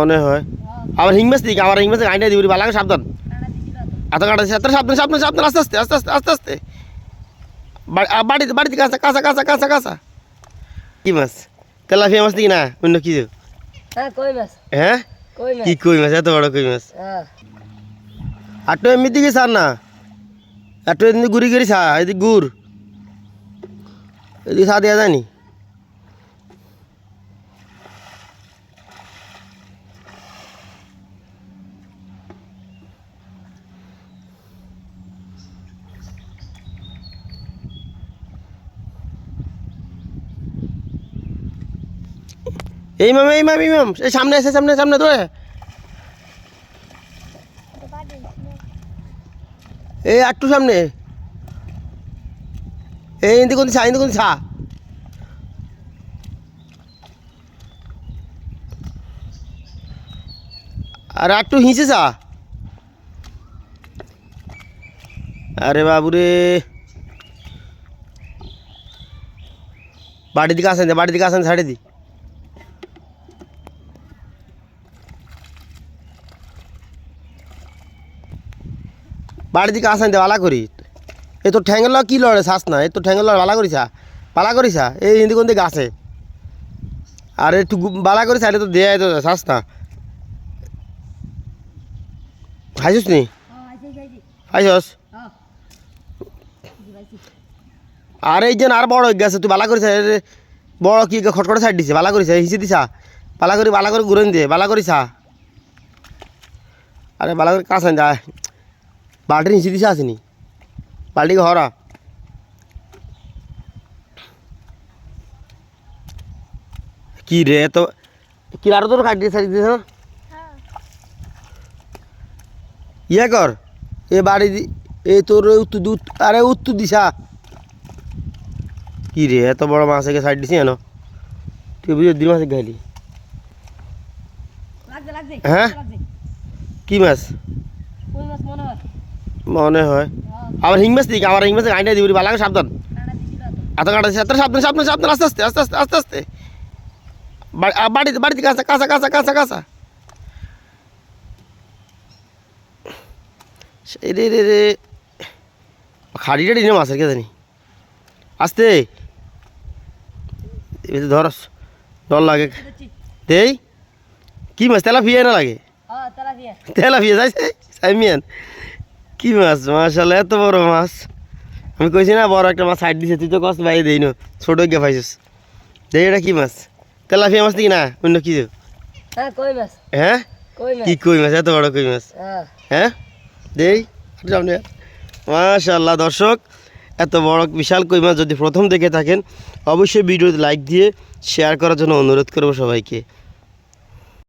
মনে হয়। আবার হিং মাছ দিকে আমার হিং মাছ গাইটা দিবি বালাকে সাবধান। এত কাটা দিচ্ছে এত সাবধান সাবধান সাবধান আস্তে আস্তে আস্তে আস্তে আস্তে আস্তে। বাড়িতে বাড়িতে কাঁচা কাঁচা কাঁচা কাঁচা কাঁচা। কি মাছ? তেলাপিয়া মাছ দিকে না? অন্য কিছু হ্যাঁ হ্যাঁ? কি কই মাছ? এত বড় কই মাছ? হ্যাঁ। তো এমনি দিকে ছাড় না। একটু এমনি ঘুরি ঘুরি ছা এদিকে ঘুর এদিকে ছা দেওয়া যায়নি এই মাম এই মাম এই মাম, এই সামনে এসে সামনে সামনে তো এই একটু সামনে। এই ইন্দি কোন ছা ইন্দি কোন ছা আর একটু হিঁচে চা আরে বাবুরে। বাড়ির দিকে আসেন বাড়ির দিকে আসেন ছাড়ে দি বাড়ির দিকে আসেন দে বালা করি। এ তো ঠ্যাঙ্গেল কি লড়ে শ্বাস না, এ তো ঠ্যাঙ্গেল বালা করিসা? বালা করিসা? এই হিন্দি কোন দিকে আসে। আর একটু বালা করিস আরে তো দেয় তো শ্বাস না। খাইছিস নি? খাইছস? আর এই যে আর বড় গেছে, তুই বালা করিস? বড় কি খটখটে সাইড দিছে? বালা করিস? হিসে দিছা? বালা করে বালা করে ঘুরেন দিয়ে বালা করিসা? আরে বালা করে কাছেন যায় বাল্টির নিচে দিছে আসেনি। বাল্টিকে হরা। কি রে তো কি আরও তোর কাটি সারি দিছে না? ইয়ে কর। এ বাড়ি এ তোর উত্তর দি- উত- আরে উত্তর দিছা। কি রে এত বড় মাছকে সাইড দিছি কেন? তুই বুঝে দুই লাগছে লাগছে। হ্যাঁ? কি মাছ? মাছ হয় মনে হয়। আবার হিং মাছ দিকে আমার হিং মাছে গাইটা দিবি বালাকে সাবধান। এত কাটা এত সাবধান সাবধান সাবধান আস্তে আস্তে আস্তে আস্তে আস্তে আস্তে। বাড়িতে বাড়িতে কাঁচা কাঁচা কাঁচা কাঁচা কাঁচা। রে রে রে। খাড়ি টাড়ি নে মাছের কে জানি আস্তে এবার ধর ডর লাগে। দেই। কি মাছ তেলা ফিয়ে না লাগে? হ্যাঁ তেলা ফিয়ে যাইছে সাইমিয়ান কি মাছ? মাশাল্লাহ এত বড় মাছ। আমি কইছি না বড় একটা মাছ সাইড দিছে তুই তো কষ্ট ভাই দেই না ছোট গিয়ে পাইছিস। দেই এটা কি মাছ? তেলাপিয়া মাছ দিকে না? অন্য কি হ্যাঁ মাছ? হ্যাঁ? কই কি কই মাছ? এত বড় কই মাছ? হ্যাঁ। হ্যাঁ? দেই মাশাল্লাহ দর্শক এত বড় বিশাল কই মাছ যদি প্রথম দেখে থাকেন অবশ্যই ভিডিওতে লাইক দিয়ে শেয়ার করার জন্য অনুরোধ করব সবাইকে।